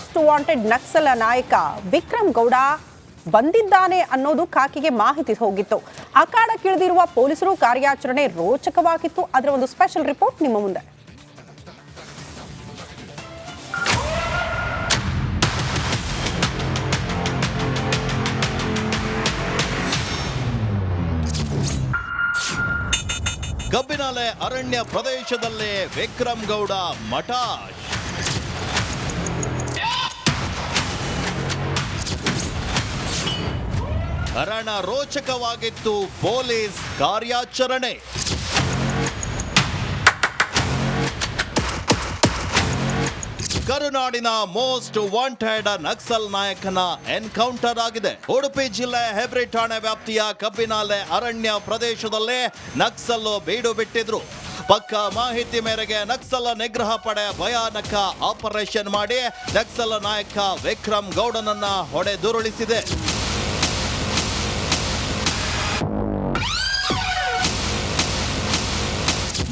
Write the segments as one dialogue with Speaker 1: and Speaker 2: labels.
Speaker 1: Most wanted ನಕ್ಸಲ ನಾಯಕ ವಿಕ್ರಮ್ ಗೌಡ ಬಂದಿದ್ದಾನೆ ಅನ್ನೋದು ಕಾಕಿಗೆ ಮಾಹಿತಿ ಹೋಗಿತ್ತು. ಅಖಾಡಕ್ಕಿಳಿದಿರುವ ಪೊಲೀಸರು ಕಾರ್ಯಾಚರಣೆ ರೋಚಕವಾಗಿತ್ತು. ಅದರ ಒಂದು ಸ್ಪೆಷಲ್ ರಿಪೋರ್ಟ್ ನಿಮ್ಮ ಮುಂದೆ.
Speaker 2: ಕಬ್ಬಿನಾಲೆ ಅರಣ್ಯ ಪ್ರದೇಶದಲ್ಲೇ ವಿಕ್ರಮ್ ಗೌಡ ಮಠಾಶ್ ಹರಣ ರೋಚಕವಾಗಿತ್ತು ಪೊಲೀಸ್ ಕಾರ್ಯಾಚರಣೆ. ಕರುನಾಡಿನ ಮೋಸ್ಟ್ ವಾಂಟೆಡ್ ನಕ್ಸಲ್ ನಾಯಕನ ಎನ್ಕೌಂಟರ್ ಆಗಿದೆ. ಉಡುಪಿ ಜಿಲ್ಲೆ ಹೆಬ್ರಿ ಠಾಣೆ ವ್ಯಾಪ್ತಿಯ ಕಬ್ಬಿನಾಲೆ ಅರಣ್ಯ ಪ್ರದೇಶದಲ್ಲೇ ನಕ್ಸಲ್ ಬೀಡು ಬಿಟ್ಟಿದ್ರು. ಪಕ್ಕ ಮಾಹಿತಿ ಮೇರೆಗೆ ನಕ್ಸಲ ನಿಗ್ರಹ ಪಡೆ ಭಯಾನಕ ಆಪರೇಷನ್ ಮಾಡಿ ನಕ್ಸಲ ನಾಯಕ ವಿಕ್ರಮ್ ಗೌಡನನ್ನ ಹೊಡೆದುರುಳಿಸಿದೆ.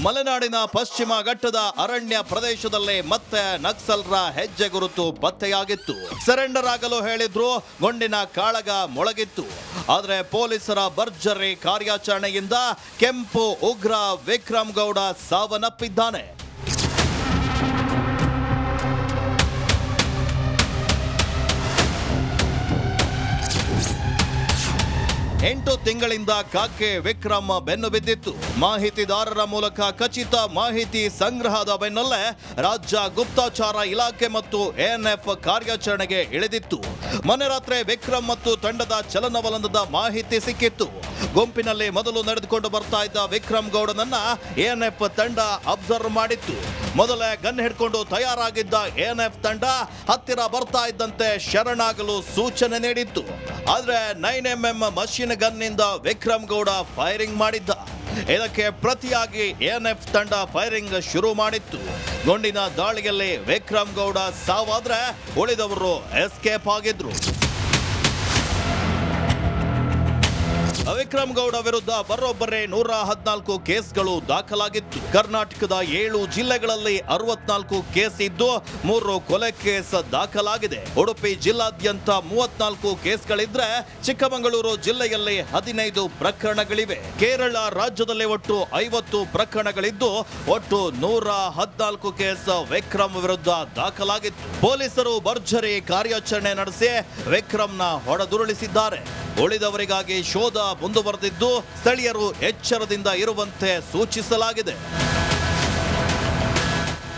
Speaker 2: ಮಲೆನಾಡಿನ ಪಶ್ಚಿಮ ಘಟ್ಟದ ಅರಣ್ಯ ಪ್ರದೇಶದಲ್ಲಿ ಮತ್ತೆ ನಕ್ಸಲ್ರ ಹೆಜ್ಜೆ ಗುರುತು ಪತ್ತೆಯಾಗಿತ್ತು. ಸರೆಂಡರ್ ಆಗಲು ಹೇಳಿದ್ರು, ಗುಂಡಿನ ಕಾಳಗ ಮೊಳಗಿತ್ತು. ಆದರೆ ಪೊಲೀಸರ ಭರ್ಜರಿ ಕಾರ್ಯಾಚರಣೆಯಿಂದ ಕೆಂಪು ಉಗ್ರ ವಿಕ್ರಮ್ ಗೌಡ ಸಾವನ್ನಪ್ಪಿದ್ದಾನೆ. ಎಂಟು ತಿಂಗಳಿಂದ ಕಾಕೆ ವಿಕ್ರಮ್ ಬೆನ್ನು ಬಿದ್ದಿತ್ತು. ಮಾಹಿತಿದಾರರ ಮೂಲಕ ಖಚಿತ ಮಾಹಿತಿ ಸಂಗ್ರಹದ ಬೆನ್ನಲ್ಲೇ ರಾಜ್ಯ ಗುಪ್ತಚಾರ ಇಲಾಖೆ ಮತ್ತು ಎಎನ್ಎಫ್ ಕಾರ್ಯಾಚರಣೆಗೆ ಇಳಿದಿತ್ತು. ಮೊನ್ನೆ ರಾತ್ರಿ ವಿಕ್ರಮ್ ಮತ್ತು ತಂಡದ ಚಲನವಲನದ ಮಾಹಿತಿ ಸಿಕ್ಕಿತ್ತು. ಗುಂಪಿನಲ್ಲಿ ಮೊದಲು ನಡೆದುಕೊಂಡು ಬರ್ತಾ ಇದ್ದ ವಿಕ್ರಮ್ ಗೌಡನನ್ನ ಎಎನ್ಎಫ್ ತಂಡ ಅಬ್ಸರ್ವ್ ಮಾಡಿತ್ತು. ಮೊದಲೇ ಗನ್ ಹಿಡ್ಕೊಂಡು ತಯಾರಾಗಿದ್ದ ಎಎನ್ಎಫ್ ತಂಡ ಹತ್ತಿರ ಬರ್ತಾ ಇದ್ದಂತೆ ಶರಣಾಗಲು ಸೂಚನೆ ನೀಡಿತ್ತು. ಆದ್ರೆ ನೈನ್ ಎಂ ಎಂ ಮಷಿನ್ ಗನ್ನಿಂದ ವಿಕ್ರಮ್ ಗೌಡ ಫೈರಿಂಗ್ ಮಾಡಿದ್ದ. ಇದಕ್ಕೆ ಪ್ರತಿಯಾಗಿ ಎಎನ್ಎಫ್ ತಂಡ ಫೈರಿಂಗ್ ಶುರು ಮಾಡಿತ್ತು. ಗುಂಡಿನ ದಾಳಿಯಲ್ಲಿ ವಿಕ್ರಮ್ ಗೌಡ ಸಾವಾದ್ರೆ ಉಳಿದವರು ಎಸ್ಕೇಪ್ ಆಗಿದ್ರು. ವಿಕ್ರಮ್ ಗೌಡ ವಿರುದ್ಧ ಬರೋಬ್ಬರೇ ನೂರ ಹದಿನಾಲ್ಕು ಕೇಸ್ಗಳು ದಾಖಲಾಗಿತ್ತು. ಕರ್ನಾಟಕದ ಏಳು ಜಿಲ್ಲೆಗಳಲ್ಲಿ ಅರವತ್ನಾಲ್ಕು ಕೇಸ್ ಇದ್ದು ಮೂರು ಕೊಲೆ ಕೇಸ್ ದಾಖಲಾಗಿದೆ. ಉಡುಪಿ ಜಿಲ್ಲಾದ್ಯಂತ ಮೂವತ್ನಾಲ್ಕು ಕೇಸ್ಗಳಿದ್ರೆ ಚಿಕ್ಕಮಗಳೂರು ಜಿಲ್ಲೆಯಲ್ಲಿ ಹದಿನೈದು ಪ್ರಕರಣಗಳಿವೆ. ಕೇರಳ ರಾಜ್ಯದಲ್ಲಿ ಒಟ್ಟು ಐವತ್ತು ಪ್ರಕರಣಗಳಿದ್ದು ಒಟ್ಟು ನೂರ ಹದಿನಾಲ್ಕು ಕೇಸ್ ವಿಕ್ರಮ್ ವಿರುದ್ಧ ದಾಖಲಾಗಿತ್ತು. ಪೊಲೀಸರು ಭರ್ಜರಿ ಕಾರ್ಯಾಚರಣೆ ನಡೆಸಿ ವಿಕ್ರಮ್ನ ಹೊಡೆದುರುಳಿಸಿದ್ದಾರೆ. ಉಳಿದವರಿಗಾಗಿ ಶೋಧ ಮುಂದುವರೆದಿದ್ದು ಸ್ಥಳೀಯರು ಎಚ್ಚರದಿಂದ ಇರುವಂತೆ ಸೂಚಿಸಲಾಗಿದೆ.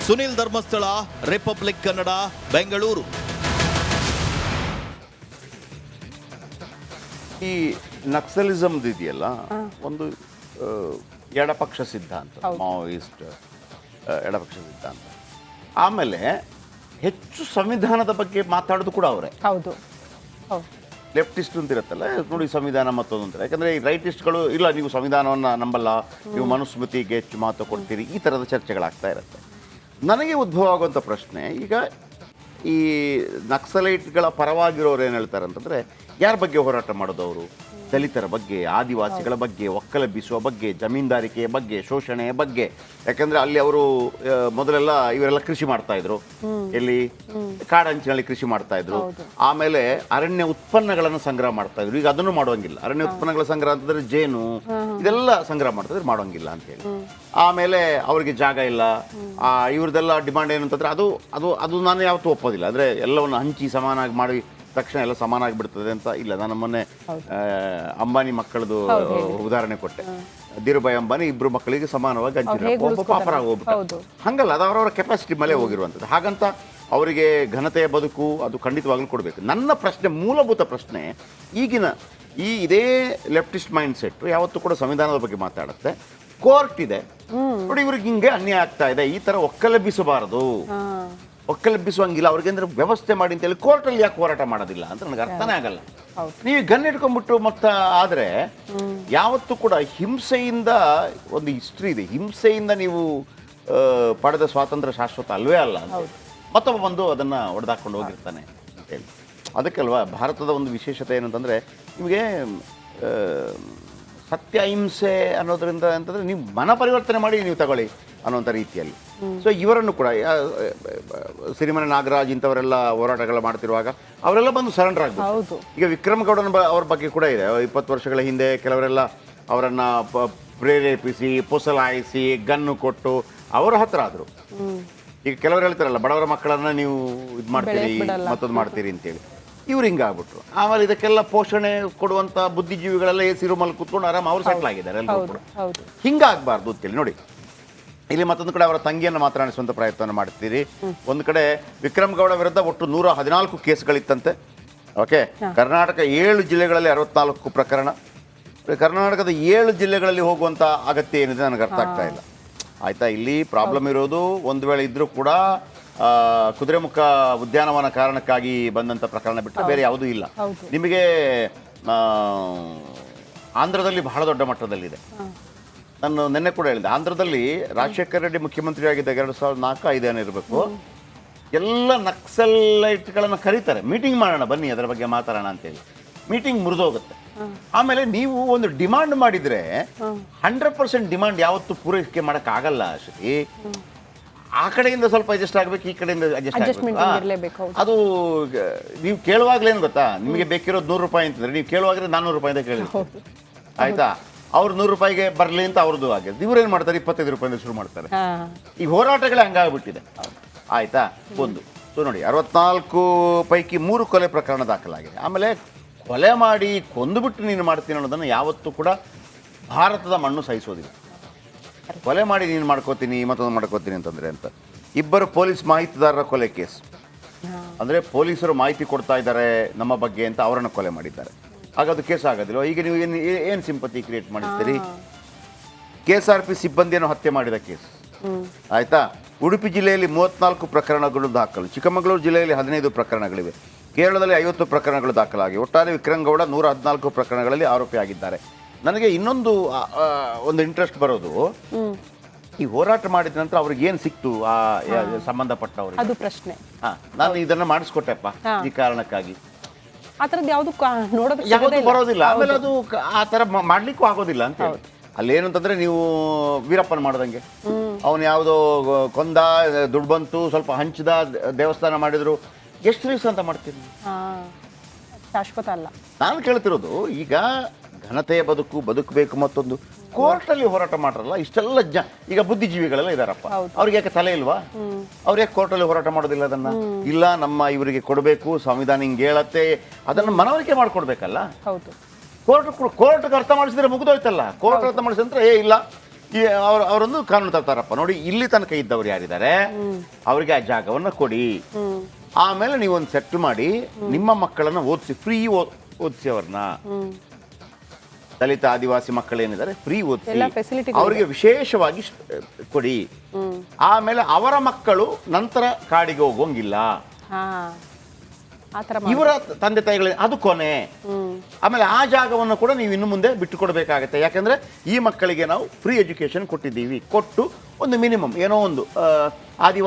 Speaker 2: ಸುನಿಲ್ ಧರ್ಮಸ್ಥಳ ರಿಪಬ್ಲಿಕ್ ಕನ್ನಡ ಬೆಂಗಳೂರು.
Speaker 3: ಈ ನಕ್ಸಲಿಸಮ್ ಇದೆಯಲ್ಲ ಒಂದು ಎಡಪಕ್ಷ ಸಿದ್ಧಾಂತ ಮಾವೋಯಿಸ್ಟ್ ಎಡಪಕ್ಷ ಸಿದ್ಧಾಂತ. ಆಮೇಲೆ ಹೆಚ್ಚು ಸಂವಿಧಾನದ ಬಗ್ಗೆ ಮಾತಾಡೋದು ಕೂಡ ಅವರೇ.
Speaker 1: ಹೌದು. ಹೌದು.
Speaker 3: ಲೆಫ್ಟಿಸ್ಟ್ ಅಂತ ಇರುತ್ತಲ್ಲ? ನೋಡಿ, ಸಂವಿಧಾನ ಮತ್ತೊಂದು ಅಂತ. ಯಾಕಂದರೆ ಈ ರೈಟಿಸ್ಟ್ಗಳು, ಇಲ್ಲ, ನೀವು ಸಂವಿಧಾನವನ್ನು ನಂಬಲ್ಲ, ನೀವು ಮನುಸ್ಮೃತಿಗೆ ಹೆಚ್ಚು ಮಾತು ಕೊಡ್ತೀರಿ, ಈ ಥರದ ಚರ್ಚೆಗಳಾಗ್ತಾ ಇರುತ್ತೆ. ನನಗೆ ಉದ್ಭವ ಆಗುವಂಥ ಪ್ರಶ್ನೆ, ಈಗ ಈ ನಕ್ಸಲೈಟ್ಗಳ ಪರವಾಗಿರೋರು ಏನು ಹೇಳ್ತಾರೆ ಅಂತಂದರೆ, ಯಾರ ಬಗ್ಗೆ ಹೋರಾಟ ಮಾಡೋದು ಅವರು? ದಲಿತರ ಬಗ್ಗೆ ಆದಿವಾಸಿಗಳ ಬಗ್ಗೆ ಒಕ್ಕಲೆಬ್ಬಿಸುವ ಬಗ್ಗೆ ಜಮೀನ್ದಾರಿಕೆಯ ಬಗ್ಗೆ ಶೋಷಣೆಯ ಬಗ್ಗೆ. ಯಾಕಂದ್ರೆ ಅಲ್ಲಿ ಅವರು ಮೊದಲೆಲ್ಲ ಇವರೆಲ್ಲ ಕೃಷಿ ಮಾಡ್ತಾ ಇದ್ರು. ಎಲ್ಲಿ? ಕಾಡಂಚಿನಲ್ಲಿ ಕೃಷಿ ಮಾಡ್ತಾ ಇದ್ರು. ಆಮೇಲೆ ಅರಣ್ಯ ಉತ್ಪನ್ನಗಳನ್ನು ಸಂಗ್ರಹ ಮಾಡ್ತಾ ಇದ್ರು. ಈಗ ಅದನ್ನು ಮಾಡುವಂಗಿಲ್ಲ. ಅರಣ್ಯ ಉತ್ಪನ್ನಗಳ ಸಂಗ್ರಹ ಅಂತಂದ್ರೆ ಜೇನು ಇದೆಲ್ಲ ಸಂಗ್ರಹ ಮಾಡ್ತಾ ಮಾಡೋಂಗಿಲ್ಲ ಮಾಡುವಂಗಿಲ್ಲ ಅಂತ ಹೇಳಿ. ಆಮೇಲೆ ಅವರಿಗೆ ಜಾಗ ಇಲ್ಲ. ಆ ಇವ್ರದೆಲ್ಲ ಡಿಮಾಂಡ್ ಏನು ಅಂತಂದ್ರೆ ಅದು ಅದು ಅದು ನಾನು ಯಾವತ್ತೂ ಒಪ್ಪೋದಿಲ್ಲ. ಅಂದ್ರೆ ಎಲ್ಲವನ್ನು ಹಂಚಿ ಸಮಾನಾಗಿ ಮಾಡಿ ತಕ್ಷಣ ಎಲ್ಲ ಸಮಾನ ಆಗಿಬಿಡ್ತದೆ ಅಂತ ಇಲ್ಲ ನಾನು ಮೊನ್ನೆ ಅಂಬಾನಿ ಮಕ್ಕಳದು ಉದಾಹರಣೆ ಕೊಟ್ಟೆ. ಧೀರುಭಾಯಿ ಅಂಬಾನಿ ಇಬ್ರು ಮಕ್ಕಳಿಗೆ ಸಮಾನವಾಗಿ ಹಂಚಿದ್ರು
Speaker 1: ಹೇಗೆ
Speaker 3: ಒಬ್ಬ ಪಾಪರ ಹೋಗ್ಬಿಟ್ಟ ಹಂಗಲ್ಲ ಅದು ಅವರವರ ಕೆಪಾಸಿಟಿ ಮೇಲೆ ಹೋಗಿರುವಂಥದ್ದು. ಹಾಗಂತ ಅವರಿಗೆ ಘನತೆಯ ಬದುಕು ಅದು ಖಂಡಿತವಾಗ್ಲೂ ಕೊಡಬೇಕು. ನನ್ನ ಪ್ರಶ್ನೆ ಮೂಲಭೂತ ಪ್ರಶ್ನೆ ಈಗಿನ ಈ ಇದೇ ಲೆಫ್ಟಿಸ್ಟ್ ಮೈಂಡ್ ಸೆಟ್ ಯಾವತ್ತೂ ಕೂಡ ಸಂವಿಧಾನದ ಬಗ್ಗೆ ಮಾತಾಡುತ್ತೆ. ಕೋರ್ಟ್ ಇದೆ. ನೋಡಿ ಇವ್ರಿಗೆ ಹಿಂಗೆ ಅನ್ಯಾಯ ಆಗ್ತಾ ಇದೆ. ಈ ತರ ಒಕ್ಕಲೆಬ್ಬಿಸಬಾರದು. ಒಕ್ಕಲೆಬ್ಬಿಸುವಂಗಿಲ್ಲ. ಅವ್ರಿಗೆ ಅಂದ್ರೆ ವ್ಯವಸ್ಥೆ ಮಾಡಿ ಅಂತೇಳಿ ಕೋರ್ಟಲ್ಲಿ ಯಾಕೆ ಹೋರಾಟ ಮಾಡೋದಿಲ್ಲ ಅಂತ ನನಗೆ ಅರ್ಥನೇ ಆಗಲ್ಲ. ನೀವು ಗನ್ ಹಿಡ್ಕೊಂಡ್ಬಿಟ್ಟು ಮತ್ತ ಆದ್ರೆ ಯಾವತ್ತೂ ಕೂಡ ಹಿಂಸೆಯಿಂದ ಒಂದು ಹಿಸ್ಟ್ರಿ ಇದೆ. ಹಿಂಸೆಯಿಂದ ನೀವು ಪಡೆದ ಸ್ವಾತಂತ್ರ್ಯ ಶಾಶ್ವತ ಅಲ್ವೇ ಅಲ್ಲ ಅಂತ ಮತ್ತೊಬ್ಬ ಬಂದು ಅದನ್ನ ಹೊಡೆದಾಕೊಂಡು ಹೋಗಿರ್ತಾನೆ ಅಂತೇಳಿ ಅದಕ್ಕಲ್ವಾ ಭಾರತದ ಒಂದು ವಿಶೇಷತೆ ಏನಂತಂದ್ರೆ ನಿಮಗೆ ಸತ್ಯ ಹಿಂಸೆ ಅನ್ನೋದ್ರಿಂದ ಅಂತಂದ್ರೆ ನೀವು ಮನ ಪರಿವರ್ತನೆ ಮಾಡಿ ನೀವು ತಗೊಳ್ಳಿ ಅನ್ನೋಂಥ ರೀತಿಯಲ್ಲಿ. ಸೊ ಇವರನ್ನು ಕೂಡ ಸಿರಿಮನೆ ನಾಗರಾಜ್ ಇಂಥವರೆಲ್ಲ ಹೋರಾಟಗಳು ಮಾಡ್ತಿರುವಾಗ ಅವರೆಲ್ಲ ಬಂದು ಸರೆಂಡರ್ ಆಗ್ಬೋದು
Speaker 1: ಹೌದು.
Speaker 3: ಈಗ ವಿಕ್ರಮ್ ಗೌಡನ ಅವ್ರ ಬಗ್ಗೆ ಕೂಡ ಇದೆ. ಇಪ್ಪತ್ತು ವರ್ಷಗಳ ಹಿಂದೆ ಕೆಲವರೆಲ್ಲ ಅವರನ್ನ ಪ್ರೇರೇಪಿಸಿ ಪುಸಲಾಯಿಸಿ ಗನ್ನು ಕೊಟ್ಟು ಅವರ ಹತ್ರ ಆದರು. ಈಗ ಕೆಲವರು ಹೇಳ್ತಾರಲ್ಲ ಬಡವರ ಮಕ್ಕಳನ್ನ ನೀವು ಇದು ಮಾಡ್ತೀರಿ. ಮತ್ತೊಂದು ಮಾಡ್ತೀರಿ ಅಂತೇಳಿ. ಇವ್ರು ಹಿಂಗಾಗ್ಬಿಟ್ರು. ಆಮೇಲೆ ಇದಕ್ಕೆಲ್ಲ ಪೋಷಣೆ ಕೊಡುವಂತ ಬುದ್ಧಿಜೀವಿಗಳೆಲ್ಲ ಎ ಸಿರುಮಲ್ ಕುತ್ಕೊಂಡು ಆರಾಮ್ ಅವ್ರು ಸೆಟ್ಲ್ ಆಗಿದ್ದಾರೆ ಎಲ್ಲರೂ ಕೂಡ. ಹಿಂಗಾಗಬಾರ್ದು ಅಂತೇಳಿ ನೋಡಿ. ಇಲ್ಲಿ ಮತ್ತೊಂದು ಕಡೆ ಅವರ ತಂಗಿಯನ್ನು ಮಾತನಾಡಿಸುವಂತ ಪ್ರಯತ್ನ ಮಾಡ್ತೀರಿ. ಒಂದು ಕಡೆ ವಿಕ್ರಮ್ ಗೌಡ ವಿರುದ್ಧ ಒಟ್ಟು ನೂರ ಹದಿನಾಲ್ಕು ಕೇಸ್ಗಳಿತ್ತಂತೆ. ಓಕೆ? ಕರ್ನಾಟಕ ಏಳು ಜಿಲ್ಲೆಗಳಲ್ಲಿ ಅರವತ್ನಾಲ್ಕು ಪ್ರಕರಣ. ಕರ್ನಾಟಕದ ಏಳು ಜಿಲ್ಲೆಗಳಲ್ಲಿ ಹೋಗುವಂತ ಅಗತ್ಯ ಏನಿದೆ ನನಗೆ ಅರ್ಥ ಆಗ್ತಾ ಇಲ್ಲ. ಆಯ್ತಾ? ಇಲ್ಲಿ ಪ್ರಾಬ್ಲಮ್ ಇರೋದು ಒಂದು ವೇಳೆ ಇದ್ರೂ ಕೂಡ ಕುದುರೆಮುಖ ಉದ್ಯಾನವನ ಕಾರಣಕ್ಕಾಗಿ ಬಂದಂಥ ಪ್ರಕರಣ ಬಿಟ್ಟರೆ ಬೇರೆ ಯಾವುದೂ ಇಲ್ಲ. ನಿಮಗೆ ಆಂಧ್ರದಲ್ಲಿ ಬಹಳ ದೊಡ್ಡ ಮಟ್ಟದಲ್ಲಿದೆ. ನಾನು ನಿನ್ನೆ ಕೂಡ ಹೇಳಿದೆ ಆಂಧ್ರದಲ್ಲಿ ರಾಜಶೇಖರ ರೆಡ್ಡಿ ಮುಖ್ಯಮಂತ್ರಿ ಆಗಿದ್ದಾಗ ಎರಡು ಸಾವಿರದ ನಾಲ್ಕು ಐದೇನೋ ಇರಬೇಕು. ಎಲ್ಲ ನಕ್ಸಲೈಟ್ಗಳನ್ನು ಕರೀತಾರೆ. ಮೀಟಿಂಗ್ ಮಾಡೋಣ ಬನ್ನಿ ಅದರ ಬಗ್ಗೆ ಮಾತಾಡೋಣ ಅಂತೇಳಿ ಮೀಟಿಂಗ್ ಮುರಿದೋಗುತ್ತೆ. ಆಮೇಲೆ ನೀವು ಒಂದು ಡಿಮಾಂಡ್ ಮಾಡಿದ್ರೆ ಹಂಡ್ರೆಡ್ ಪರ್ಸೆಂಟ್ ಡಿಮಾಂಡ್ ಯಾವತ್ತೂ ಪೂರೈಕೆ ಮಾಡೋಕ್ಕಾಗಲ್ಲ ಶ್ರೀ ಆ ಕಡೆಯಿಂದ ಸ್ವಲ್ಪ ಅಡ್ಜಸ್ಟ್ ಆಗಬೇಕು ಈ ಕಡೆಯಿಂದ ಅಡ್ಜಸ್ಟ್ ಅದು ನೀವು ಕೇಳುವಾಗಲೇನು ಗೊತ್ತಾ? ನಿಮಗೆ ಬೇಕಿರೋದು ನೂರು ರೂಪಾಯಿ ಅಂತಂದ್ರೆ ನೀವು ಕೇಳುವಾಗಲೇ ನಾನ್ನೂರು ಅಂತ ಕೇಳಿ ಆಯ್ತಾ? ಅವ್ರು ನೂರು ರೂಪಾಯಿಗೆ ಬರಲಿ ಅಂತ ಅವ್ರದ್ದು ಆಗಿದೆ ಏನು ಮಾಡ್ತಾರೆ? ಇಪ್ಪತ್ತೈದು ರೂಪಾಯಿಂದ ಶುರು ಮಾಡ್ತಾರೆ. ಈ ಹೋರಾಟಗಳೇ ಹಂಗಾಗ್ಬಿಟ್ಟಿದೆ. ಆಯ್ತಾ? ಒಂದು. ಸೊ ನೋಡಿ ಅರವತ್ನಾಲ್ಕು ಪೈಕಿ ಮೂರು ಕೊಲೆ ಪ್ರಕರಣ ದಾಖಲಾಗಿದೆ. ಆಮೇಲೆ ಕೊಲೆ ಮಾಡಿ ಕೊಂದುಬಿಟ್ಟು ನೀನು ಮಾಡ್ತೀನಿ ಅನ್ನೋದನ್ನು ಯಾವತ್ತೂ ಕೂಡ ಭಾರತದ ಮಣ್ಣು ಸಹಿಸೋದಿಲ್ಲ. ಕೊಲೆ ಮಾಡಿ ನೀನು ಮಾಡ್ಕೋತೀನಿ ಮತ್ತೊಂದು ಮಾಡ್ಕೋತೀನಿ ಅಂತಂದ್ರೆ ಅಂತ. ಇಬ್ಬರು ಪೊಲೀಸ್ ಮಾಹಿತಿದಾರರ ಕೊಲೆ ಕೇಸ್. ಅಂದರೆ ಪೊಲೀಸರು ಮಾಹಿತಿ ಕೊಡ್ತಾ ಇದ್ದಾರೆ ನಮ್ಮ ಬಗ್ಗೆ ಅಂತ ಅವರನ್ನು ಕೊಲೆ ಮಾಡಿದ್ದಾರೆ. ಹಾಗಾದ್ರೆ ಅದು ಕೇಸ್ ಆಗೋದಿಲ್ಲ ಈಗ ನೀವು ಏನು ಏನು ಸಿಂಪತಿ ಕ್ರಿಯೇಟ್ ಮಾಡಿದ್ದೀರಿ ಕೆ ಎಸ್ ಆರ್ ಪಿ ಸಿಬ್ಬಂದಿಯನ್ನು ಹತ್ಯೆ ಮಾಡಿದ ಕೇಸ್. ಆಯ್ತಾ? ಉಡುಪಿ ಜಿಲ್ಲೆಯಲ್ಲಿ ಮೂವತ್ನಾಲ್ಕು ಪ್ರಕರಣಗಳು ದಾಖಲು. ಚಿಕ್ಕಮಗಳೂರು ಜಿಲ್ಲೆಯಲ್ಲಿ ಹದಿನೈದು ಪ್ರಕರಣಗಳಿವೆ. ಕೇರಳದಲ್ಲಿ ಐವತ್ತು ಪ್ರಕರಣಗಳು ದಾಖಲಾಗಿವೆ. ಒಟ್ಟಾರೆ ವಿಕ್ರಮ್ ಗೌಡ ನೂರ ಹದಿನಾಲ್ಕು ಪ್ರಕರಣಗಳಲ್ಲಿ ಆರೋಪಿಯಾಗಿದ್ದಾರೆ. ನನಗೆ ಇನ್ನೊಂದು ಆ, ಆ, ಒಂದು ಇಂಟ್ರೆಸ್ಟ್ ಬರೋದು. ಈ ಹೋರಾಟ ಮಾಡಿದ ನಂತರ ಅವ್ರಿಗೆ ಏನು ಸಿಕ್ತು ಆ ಯ- ಸಂಬಂಧಪಟ್ಟವ್ರಿಗೆ?
Speaker 1: ಅದು ಪ್ರಶ್ನೆ.
Speaker 3: ಹಾ ನಾನು ಇದನ್ನ ಮಾಡಿಸ್ಕೊಟ್ಟೆಪ್ಪ
Speaker 1: ಹಾ.
Speaker 3: ಈ ಕಾರಣಕ್ಕಾಗಿ.
Speaker 1: ಆ ಥರದ್ದು ಯಾವುದು ನೋಡೋದಕ್ಕೆ
Speaker 3: ಯಾವತ್ತೂ
Speaker 1: ಇಲ್ಲ.
Speaker 3: ಬರೋದಿಲ್ಲ. ಆಮೇಲೆ ಅದು ಕ- ಆ ಥರ ಮ- ಮಾಡ್ಲಿಕ್ಕೂ ಆಗೋದಿಲ್ಲ ಅಂತ ಹೇಳಿ. ಅಲ್ಲೇನು ಅಂತಂದ್ರೆ ನೀವು ವೀರಪ್ಪನ ಮಾಡ್ದಂಗೆ. ಅವನು ಯಾವುದೋ ಕೊಂದ ದುಡ್ಡು ಬಂತು ಸ್ವಲ್ಪ ಹಂಚಿದ ದೇವಸ್ಥಾನ ಮಾಡಿದ್ರು. ಎಷ್ಟು ದಿವಸ ಅಂತ ಮಾಡ್ತೀನಿ
Speaker 1: ಹಾ. ಶಾಶ್ವತ ಅಲ್ಲ.
Speaker 3: ನಾನು ಕೇಳ್ತಿರೋದು ಈಗ ಘನತೆಯ ಬದುಕು ಬದುಕಬೇಕು ಮತ್ತೊಂದು. ಕೋರ್ಟಲ್ಲಿ ಹೋರಾಟ ಮಾಡ್ರಲ್ಲ ಇಷ್ಟೆಲ್ಲ ಜ ಈಗ ಬುದ್ಧಿಜೀವಿಗಳೆಲ್ಲ ಇದಾರಪ್ಪ. ಅವ್ರಿಗೆ ಯಾಕೆ ತಲೆ ಇಲ್ವಾ? ಅವ್ರು ಯಾಕೆ ಕೋರ್ಟಲ್ಲಿ ಹೋರಾಟ ಮಾಡೋದಿಲ್ಲ ಅದನ್ನ? ಇಲ್ಲ ನಮ್ಮ ಇವರಿಗೆ ಕೊಡಬೇಕು ಸಂವಿಧಾನ ಹಿಂಗೆ ಹೇಳತ್ತೆ ಅದನ್ನು ಮನವರಿಕೆ ಮಾಡ್ಕೊಡ್ಬೇಕಲ್ಲ? ಕೋರ್ಟ್ ಕೋರ್ಟ್ಗೆ ಅರ್ಥ ಮಾಡಿಸಿದ್ರೆ ಮುಗಿದೋಯ್ತಲ್ಲ? ಕೋರ್ಟ್ ಅರ್ಥ ಮಾಡಿಸಿದ್ರೆ ಏ ಇಲ್ಲ. ಈ ಅವ್ರ ಅವರೊಂದು ಕಾನೂನು ತರ್ತಾರಪ್ಪ. ನೋಡಿ ಇಲ್ಲಿ ತನಕ ಇದ್ದವ್ರು ಯಾರಿದ್ದಾರೆ? ಅವರಿಗೆ ಆ ಜಾಗವನ್ನು ಕೊಡಿ. ಆಮೇಲೆ ನೀವೊಂದು ಸೆಟ್ ಮಾಡಿ ನಿಮ್ಮ ಮಕ್ಕಳನ್ನ ಓದಿಸಿ ಫ್ರೀ ಓದಿಸಿ ಅವ್ರನ್ನ. ದಲಿತ ಆದಿವಾಸಿ ಮಕ್ಕಳೇನಿದ್ದಾರೆ ಫ್ರೀ
Speaker 1: ಓದ್ತಿ
Speaker 3: ಅವರಿಗೆ ವಿಶೇಷವಾಗಿ ಕೊಡಿ. ಆಮೇಲೆ ಅವರ ಮಕ್ಕಳು ನಂತರ ಕಾಡಿಗೆ ಹೋಗೋಂಗಿಲ್ಲ. ಇವರ ತಂದೆ ತಾಯಿಗಳ ಅದು ಕೊನೆ. ಆಮೇಲೆ ಆ ಜಾಗವನ್ನು ಕೂಡ ನೀವು ಇನ್ನು ಮುಂದೆ ಬಿಟ್ಟು ಕೊಡಬೇಕಾಗತ್ತೆ ಯಾಕಂದ್ರೆ ಈ ಮಕ್ಕಳಿಗೆ ನಾವು ಫ್ರೀ ಎಜುಕೇಶನ್ ಕೊಟ್ಟಿದ್ದೀವಿ. ಕೊಟ್ಟು ಒಂದು ಮಿನಿಮಮ್ ಏನೋ ಒಂದು ಆದಿವಾಸಿ